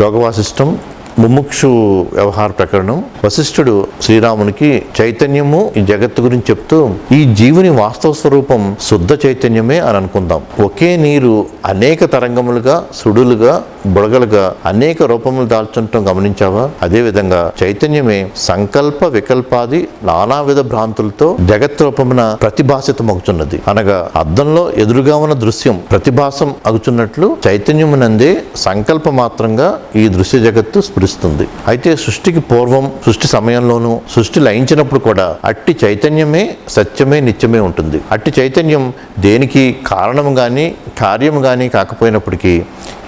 యోగవాసిష్టం ముముక్షు వ్యవహార ప్రకరణం. వశిష్ఠుడు శ్రీరామునికి చైతన్యము ఈ జగత్తు గురించి చెప్తూ ఈ జీవుని వాస్తవ స్వరూపం శుద్ధ చైతన్యమే అని అనుకుందాం. ఒకే నీరు అనేక తరంగములుగా సుడులుగా బుడగలుగా అనేక రూపములు దాల్చుంటం గమనించావా? అదే విధంగా చైతన్యమే సంకల్ప వికల్పాది నానావిధ భ్రాంతులతో జగత్ రూపమున ప్రతిభాసితమవుతున్నది అనగా అద్దంలో ఎదురుగా ఉన్న దృశ్యం ప్రతిభాసం అగుచున్నట్లు చైతన్యమునందే సంకల్ప మాత్రంగా ఈ దృశ్య జగత్తు స్ఫురిస్తుంది. అయితే సృష్టికి పూర్వం సృష్టి సమయంలోనూ సృష్టి లయించినప్పుడు కూడా అట్టి చైతన్యమే సత్యమే నిత్యమే ఉంటుంది. అట్టి చైతన్యం దేనికి కారణం కానీ కార్యం కానీ కాకపోయినప్పటికీ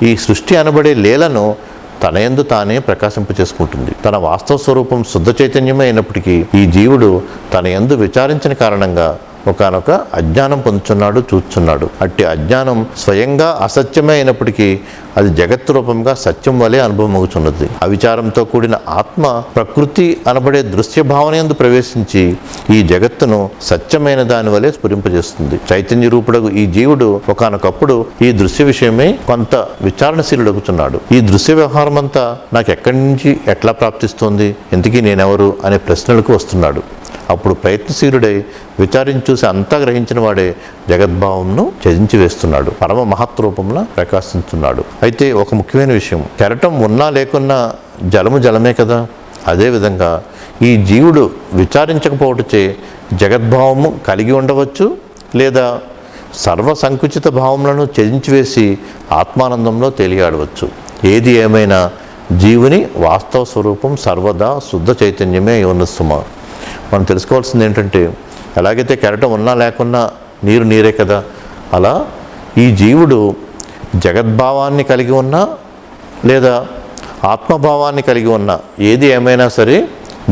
ఈ సృష్టి కనబడే లీలను తన యందు తానే ప్రకాశింప చేసుకుంటుంది. తన వాస్తవ స్వరూపం శుద్ధ చైతన్యమే అయినప్పటికీ ఈ జీవుడు తన యందు విచారించిన కారణంగా ఒకనొక అజ్ఞానం పొందుతున్నాడు చూస్తున్నాడు. అట్టి అజ్ఞానం స్వయంగా అసత్యమే అయినప్పటికీ అది జగత్ రూపంగా సత్యం వలె అనుభవం అవుతున్నది అవిచారంతో కూడిన ఆత్మ ప్రకృతి అనబడే దృశ్య భావన యందు ప్రవేశించి ఈ జగత్తును సత్యమైన దాని వలె స్ఫురింపజేస్తుంది. చైతన్య రూపుడగు ఈ జీవుడు ఒకనొకప్పుడు ఈ దృశ్య విషయమై కొంత విచారణశీలుడగుతున్నాడు ఈ దృశ్య వ్యవహారం అంతా నాకు ఎక్కడి నుంచి ఎట్లా ప్రాప్తిస్తోంది? ఇంతకీ నేనెవరు? అనే ప్రశ్నలకు వస్తున్నాడు. అప్పుడు ప్రయత్నశీలుడై విచారించి చూసి అంతా గ్రహించిన వాడే జగద్భావంను చదించి వేస్తున్నాడు. పరమ మహత్రూపంలో ప్రకాశిస్తున్నాడు అయితే ఒక ముఖ్యమైన విషయం. కెరటం ఉన్నా లేకున్నా జలము జలమే కదా. అదేవిధంగా ఈ జీవుడు విచారించకపోవటచే జగద్భావము కలిగి ఉండవచ్చు లేదా సర్వ సంకుచిత భావములను త్యజించి వేసి ఆత్మానందంలో తేలియాడవచ్చు. ఏది ఏమైనా జీవుని వాస్తవ స్వరూపం సర్వదా శుద్ధ చైతన్యమే అయి ఉన్న సుమ మనం తెలుసుకోవాల్సింది ఏంటంటే ఎలాగైతే కెరటం ఉన్నా లేకున్నా నీరు నీరే కదా. అలా ఈ జీవుడు జగద్భావాన్ని కలిగి ఉన్నా లేదా ఆత్మభావాన్ని కలిగి ఉన్న ఏది ఏమైనా సరే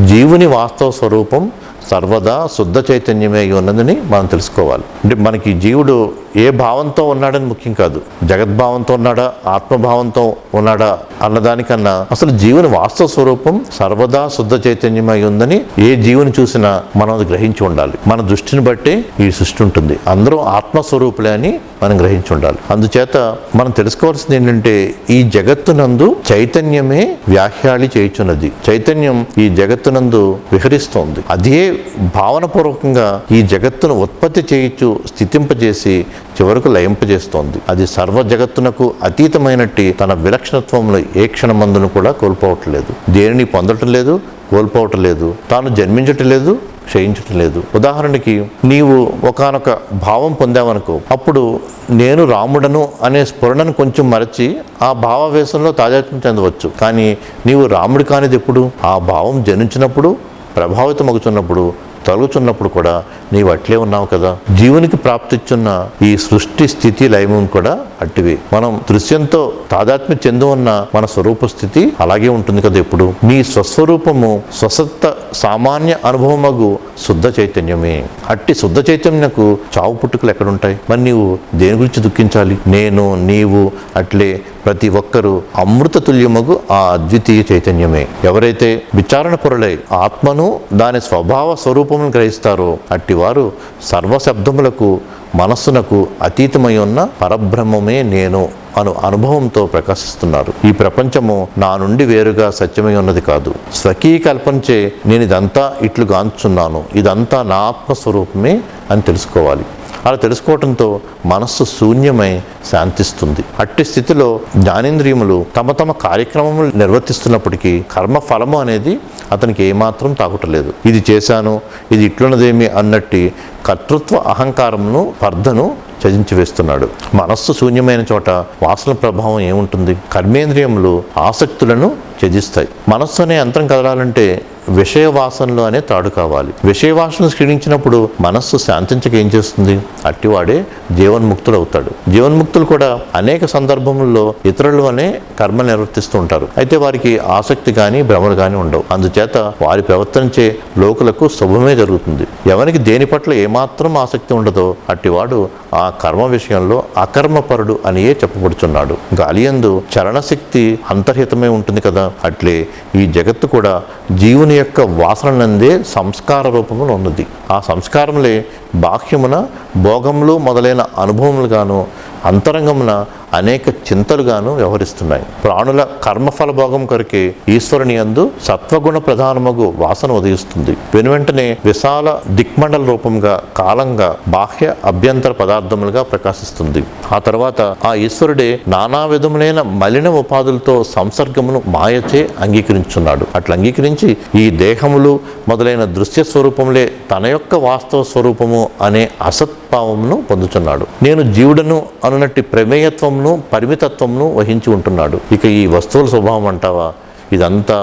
జీవుని వాస్తవ స్వరూపం సర్వదా శుద్ధ చైతన్యమే అయి ఉన్నదని మనం తెలుసుకోవాలి. అంటే మనకి జీవుడు ఏ భావంతో ఉన్నాడని ముఖ్యం కాదు. జగద్భావంతో ఉన్నాడా ఆత్మభావంతో ఉన్నాడా అన్నదానికన్నా అసలు జీవుని వాస్తవ స్వరూపం సర్వదా శుద్ధ చైతన్యమై ఉందని ఏ జీవుని చూసినా మనం అది గ్రహించి ఉండాలి. మన దృష్టిని బట్టి ఈ సృష్టి ఉంటుంది. అందరూ ఆత్మస్వరూపులే అని మనం గ్రహించి ఉండాలి అందుచేత మనం తెలుసుకోవాల్సింది ఏంటంటే ఈ జగత్తునందు చైతన్యమే వ్యాఖ్యాళి చేయుచున్నది. చైతన్యం ఈ జగత్తునందు విహరిస్తోంది. అదే భావనపూర్వకంగా ఈ జగత్తును ఉత్పత్తి చేయించు స్థితింపజేసి చివరకు లయింపజేస్తోంది. అది సర్వ జగత్తునకు అతీతమైనట్టి తన విలక్షణత్వంలో ఏ క్షణమందును కూడా కోల్పోవట్లేదు. దేనిని పొందటం లేదు కోల్పోవటం లేదు. తాను జన్మించటం లేదు క్షయించటం లేదు ఉదాహరణకి నీవు ఒకానొక భావం పొందావనుకో అప్పుడు నేను రాముడను అనే స్ఫురణను కొంచెం మరచి ఆ భావావేశంలో తాజాత్మ్యం చెందవచ్చు. కానీ నీవు రాముడు కానిది ఎప్పుడు? ఆ భావం జనించినప్పుడు ప్రభావితమగుతున్నప్పుడు తొలగుచున్నప్పుడు కూడా నీవు అట్లే ఉన్నావు కదా. జీవునికి ప్రాప్తిచ్చున్న ఈ సృష్టి స్థితి లయము కూడా అట్టివి మనం దృశ్యంతో తాదాత్మ్య చెంది ఉన్న మన స్వరూప స్థితి అలాగే ఉంటుంది కదా ఎప్పుడు. నీ స్వస్వరూపము స్వసత్త సామాన్య అనుభవమగు శుద్ధ చైతన్యమే. అట్టి శుద్ధ చైతన్యకు చావు పుట్టుకలు ఎక్కడుంటాయి? మరి నీవు దేని గురించి దుఃఖించాలి? నేను నీవు అట్లే ప్రతి ఒక్కరూ అమృత తుల్యమగు ఆ అద్వితీయ చైతన్యమే. ఎవరైతే విచారణ పొరలై ఆత్మను దాని స్వభావ స్వరూపమును గ్రహిస్తారో అట్టివారు సర్వశబ్దములకు మనస్సునకు అతీతమై ఉన్న పరబ్రహ్మమే నేను అను అనుభవంతో ప్రకాశిస్తున్నారు. ఈ ప్రపంచము నా నుండి వేరుగా సత్యమై ఉన్నది కాదు. స్వకీయ కల్పనచే నేను ఇదంతా ఇట్లు గాంచున్నాను. ఇదంతా నా ఆత్మస్వరూపమే అని తెలుసుకోవాలి. అలా తెలుసుకోవడంతో మనస్సు శూన్యమై శాంతిస్తుంది. అట్టి స్థితిలో జ్ఞానేంద్రియములు తమ తమ కార్యక్రమములు నిర్వర్తిస్తున్నప్పటికీ కర్మ ఫలము అనేది అతనికి ఏమాత్రం తాగుటలేదు ఇది చేశాను ఇది ఇట్లున్నదేమి అన్నట్టి కర్తృత్వ అహంకారమును పర్ధను చదించి వేస్తున్నాడు మనస్సు శూన్యమైన చోట వాసన ప్రభావం ఏముంటుంది? కర్మేంద్రియములు ఆసక్తులను త్యజిస్తాయి. మనస్సు అనే యంత్రం కదలాలంటే విషయ వాసనలు అనే తాడు కావాలి. విషయ వాసనలు క్షీణించినప్పుడు మనస్సు శాంతించక ఏం చేస్తుంది? అట్టివాడే జీవన్ముక్తుడు అవుతాడు జీవన్ముక్తులు కూడా అనేక సందర్భముల్లో ఇతరులు అనే కర్మ నిర్వర్తిస్తూ ఉంటారు. అయితే వారికి ఆసక్తి కానీ భ్రమలు కానీ ఉండవు. అందుచేత వారి ప్రవర్తించే లోకులకు శుభమే జరుగుతుంది. ఎవరికి దేని పట్ల ఏమాత్రం ఆసక్తి ఉండదో అట్టివాడు ఆ కర్మ విషయంలో అకర్మపరుడు అనియే చెప్పబడుచున్నాడు. గాలియందు చలనశక్తి అంతర్హితమే ఉంటుంది కదా. అట్లే ఈ జగత్తు కూడా జీవుని యొక్క వాసన నందే సంస్కార రూపమున ఉన్నది. ఆ సంస్కారములే బాహ్యమున భోగములు మొదలైన అనుభవములు గాను అంతరంగమున అనేక చింతలుగాను వ్యవహరిస్తున్నాయి. ప్రాణుల కర్మఫల భోగం కొరకే ఈశ్వరుని యందు సత్వగుణ ప్రధానమగు వాసన ఉదయిస్తుంది. వెనువెంటనే విశాల దిక్మండల రూపంగా కాలంగా బాహ్య అభ్యంతర పదార్థములుగా ప్రకాశిస్తుంది. ఆ తర్వాత ఆ ఈశ్వరుడే నానా విధములైన మలిన ఉపాధులతో సంసర్గమును మాయచే అంగీకరించున్నాడు. అట్లా అంగీకరించి ఈ దేహములు మొదలైన దృశ్య స్వరూపములే తన యొక్క వాస్తవ స్వరూపము అనే అసత్భావమును పొందుతున్నాడు నేను జీవుడను అనునట్టి ప్రమేయత్వమును పరిమితత్వమును వహించి ఉంటున్నాడు. ఇక ఈ వస్తువుల స్వభావం అంటావా? ఇదంతా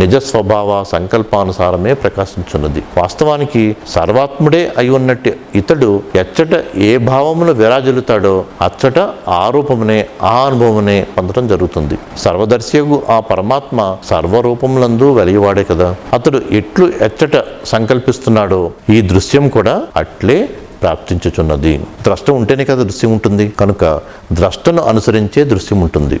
నిజ స్వభావ సంకల్పానుసారమే ప్రకాశించున్నది. వాస్తవానికి సర్వాత్ముడే అయి ఉన్నట్టు ఇతడు ఎచ్చట ఏ భావమును విరాజిల్లుతాడో అచ్చట ఆ రూపమునే ఆ అనుభవమునే పొందడం జరుగుతుంది. సర్వదర్శియగు ఆ పరమాత్మ సర్వరూపములందు వెలిగివాడే కదా. అతడు ఎట్లు ఎచ్చట సంకల్పిస్తున్నాడో ఈ దృశ్యం కూడా అట్లే ప్రాప్తించుచున్నది ద్రష్ట ఉంటేనే కదా దృశ్యం ఉంటుంది. కనుక ద్రష్టను అనుసరించే దృశ్యం ఉంటుంది.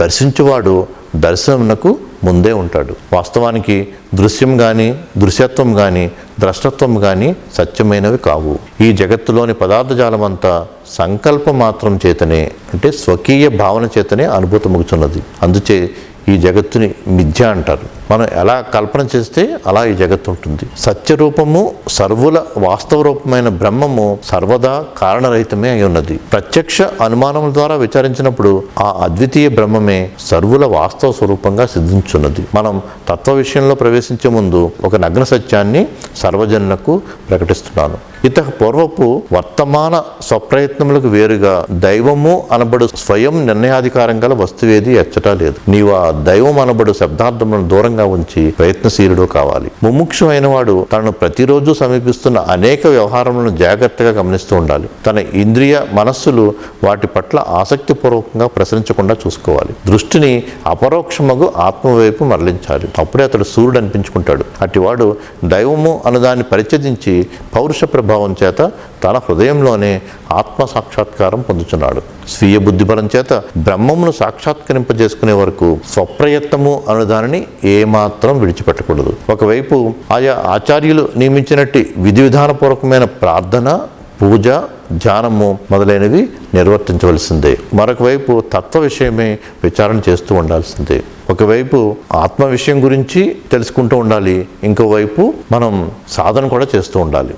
దర్శించువాడు దర్శనమునకు ముందే ఉంటాడు. వాస్తవానికి దృశ్యం కానీ దృశ్యత్వం కానీ ద్రష్టత్వం కానీ సత్యమైనవి కావు. ఈ జగత్తులోని పదార్థజాలమంతా సంకల్ప మాత్రం చేతనే అంటే స్వకీయ భావన చేతనే అనుభూతమగుచున్నది. అందుచే ఈ జగత్తుని మిథ్య అంటారు. మనం ఎలా కల్పన చేస్తే అలా ఈ జగత్తు ఉంటుంది. సత్యరూపము సర్వుల వాస్తవ రూపమైన బ్రహ్మము సర్వదా కారణరహితమే అయి ఉన్నది. ప్రత్యక్ష అనుమానముల ద్వారా విచారించినప్పుడు ఆ అద్వితీయ బ్రహ్మమే సర్వుల వాస్తవ స్వరూపంగా సిద్ధించున్నది. మనం తత్వ విషయంలో ప్రవేశించే ముందు ఒక నగ్న సత్యాన్ని సర్వజనులకు ప్రకటిస్తున్నాను. ఇత పూర్వపు వర్తమాన స్వప్రయత్నములకు వేరుగా దైవము అనబడు స్వయం నిర్ణయాధికారం గల వస్తువేది ఎచ్చటా లేదు. నీవు ఆ దైవం అనబడు శబ్దార్థములను దూరంగా ఉంచి ప్రయత్నశీలుడు కావాలి. ముముక్షమైన వాడు తనను ప్రతిరోజు సమీపిస్తున్న అనేక వ్యవహారములను జాగ్రత్తగా గమనిస్తూ ఉండాలి. తన ఇంద్రియ మనస్సులు వాటి పట్ల ఆసక్తిపూర్వకంగా ప్రసరించకుండా చూసుకోవాలి. దృష్టిని అపరోక్షముగు ఆత్మవైపు మరలించాలి. అప్పుడే అతడు సూర్యుడు అనిపించుకుంటాడు. అటివాడు దైవము అన్నదాన్ని పరిచయించి పౌరుష ప్రభావం చేత తన హృదయంలోనే ఆత్మ సాక్షాత్కారం పొందుతున్నాడు స్వీయ బుద్ధిబలం చేత బ్రహ్మమును సాక్షాత్కరింపజేసుకునే వరకు స్వప్రయత్నము అనుదానిని ఏమాత్రం విడిచిపెట్టకూడదు. ఒకవైపు ఆయా ఆచార్యులు నియమించినట్టు విధి విధానపూర్వకమైన ప్రార్థన పూజ ధ్యానము మొదలైనవి నిర్వర్తించవలసిందే. మరొక వైపు తత్వ విషయమే విచారణ చేస్తూ ఉండాల్సిందే. ఒకవైపు ఆత్మ విషయం గురించి తెలుసుకుంటూ ఉండాలి. ఇంకోవైపు మనం సాధన కూడా చేస్తూ ఉండాలి.